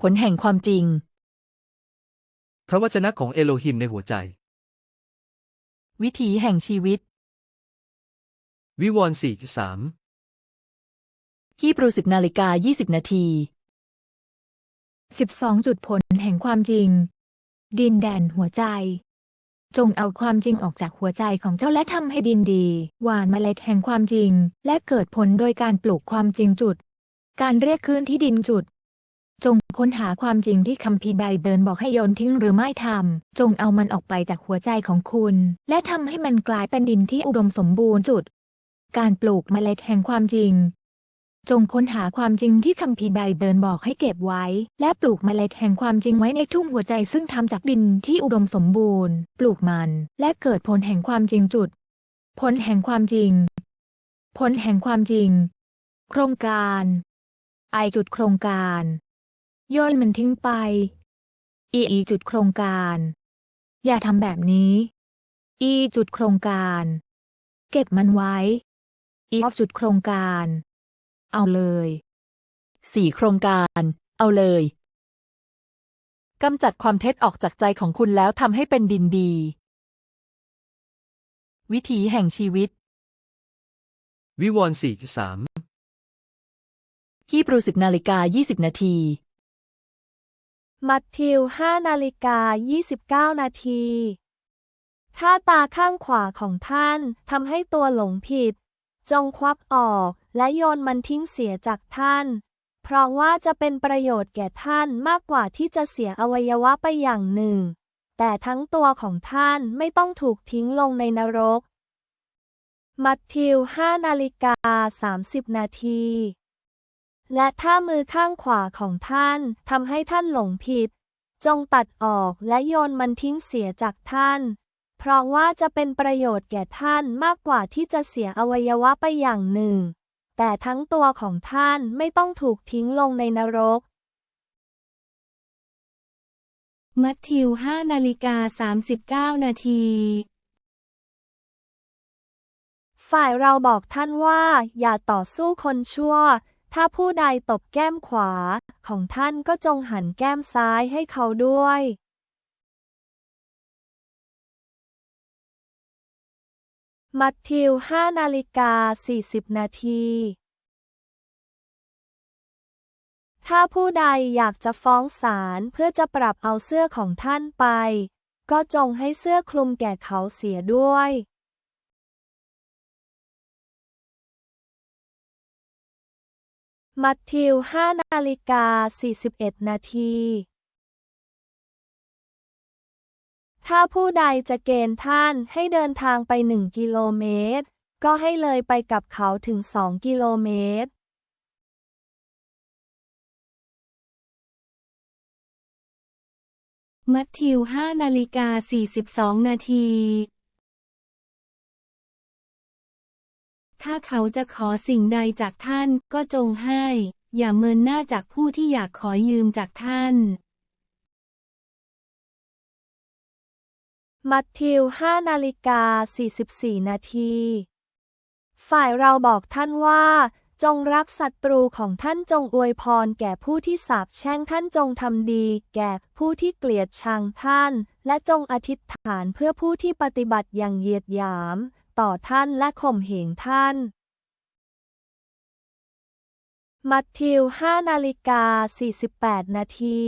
ผลแห่งความจริง พระวจนะของเอโลฮิมในหัวใจ วิถีแห่งชีวิต วิวรณ์สี่สามฮีบรูสิบนาฬิกายี่สิบนาที12จุดผลแห่งความจริง ดินแดนหัวใจ จงเอาความจริงออกจากหัวใจของเจ้าและทำให้ดินดีหว่านเมล็ดแห่งความจริง และเกิดผลโดยการปลูกความจริงจุด การเรียกคืนที่ดินจุด จงค้นหาความจริงที่คัมภีร์ไบเบิลบอกให้โยนทิ้งหรือไม่ทำ จงเอามันออกไปจากหัวใจของคุณ และทำให้มันกลายเป็นดินที่อุดมสมบูรณ์จุด การปลูกเมล็ดแห่งความจริง จงค้นหาความจริงที่คัมภีร์ไบเบิลบอกให้เก็บไว้ และปลูกเมล็ดแห่งความจริงไว้ในทุ่งหัวใจซึ่งทำจากดินที่อุดมสมบูรณ์ ปลูกมัน และเกิดผลแห่งความจริงจุด ผลแห่งความจริง ผลแห่งความจริง โครงการ ไอจุดโครงการ โยนมันทิ้งไป อีอีจุดโครงการ อย่าทำแบบนี้ อีจุดโครงการ เก็บมันไว้ อีออฟจุดโครงการ เอาเลยสี่โครงการ เอาเลยกำจัดความเท็จออกจากใจของคุณแล้วทำให้เป็นดินดี วิถีแห่งชีวิต วิวรณ์สี่สามฮีบรูสิบนาฬิกายี่สิบนาที มัทธิว 5 นาฬิกา 29 นาที ถ้าตาข้างขวาของท่านทำให้ตัวหลงผิด จงควักออกและโยนมันทิ้งเสียจากท่าน เพราะว่าจะเป็นประโยชน์แก่ท่านมากกว่าที่จะเสียอวัยวะไปอย่างหนึ่ง แต่ทั้งตัวของท่านไม่ต้องถูกทิ้งลงในนรก มัทธิว 5 นาฬิกา 30 นาที และถ้ามือข้างขวาของท่านทำให้ท่านหลงผิด จงตัดออกและโยนมันทิ้งเสียจากท่าน เพราะว่าจะเป็นประโยชน์แก่ท่านมากกว่าที่จะเสียอวัยวะไปอย่างหนึ่ง แต่ทั้งตัวของท่านไม่ต้องถูกทิ้งลงในนรก มัทธิว5นาฬิกา39 นาทีฝ่ายเราบอกท่านว่าอย่าต่อสู้คนชั่ว ถ้าผู้ใดตบแก้มขวาของท่านก็จงหันแก้มซ้ายให้เขาด้วย มัทธิว5นาฬิกา 40 นาที ถ้าผู้ใดอยากจะฟ้องศาลเพื่อจะปรับเอาเสื้อของท่านไป ก็จงให้เสื้อคลุมแก่เขาเสียด้วย มัทธิว 5 นาฬิกา 41 นาที ถ้าผู้ใดจะเกณฑ์ท่านให้เดินทางไปหนึ่งกิโลเมตร ก็ให้เลยไปกับเขาถึงสองกิโลเมตร มัทธิว 5 นาฬิกา 42 นาที ถ้าเขาจะขอสิ่งใดจากท่านก็จงให้ อย่าเมินหน้าจากผู้ที่อยากขอยืมจากท่าน มัทธิว5นาฬิกา 44 นาที ฝ่ายเราบอกท่านว่า จงรักศัตรูของท่านจงอวยพรแก่ผู้ที่สาปแช่งท่านจงทำดี แก่ผู้ที่เกลียดชังท่าน และจงอธิษฐานเพื่อผู้ที่ปฏิบัติอย่างเยียดหยาม ต่อท่านและข่มเหงท่าน มัทธิว 5 นาฬิกา 48 นาที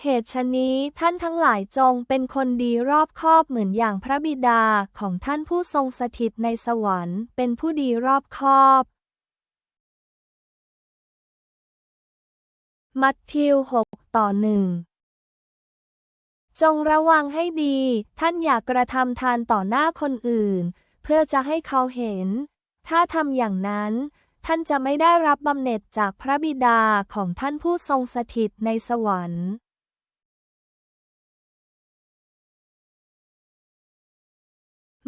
เหตุฉนี้ท่านทั้งหลายจงเป็นคนดีรอบคอบเหมือนอย่างพระบิดาของท่านผู้ทรงสถิตในสวรรค์เป็นผู้ดีรอบคอบ มัทธิว 6 ต่อหนึ่ง จงระวังให้ดี ท่านอย่ากกระทำทานต่อหน้าคนอื่น เพื่อจะให้เขาเห็น ถ้าทำอย่างนั้น ท่านจะไม่ได้รับบำเหน็จจากพระบิดาของท่านผู้ทรงสถิตในสวรรค์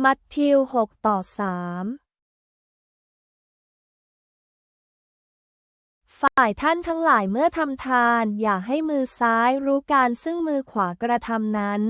มัทธิว6ต่อ3 ฝ่ายท่านทั้งหลายเมื่อทำทาน อย่าให้มือซ้ายรู้การซึ่งมือขวากระทำนั้น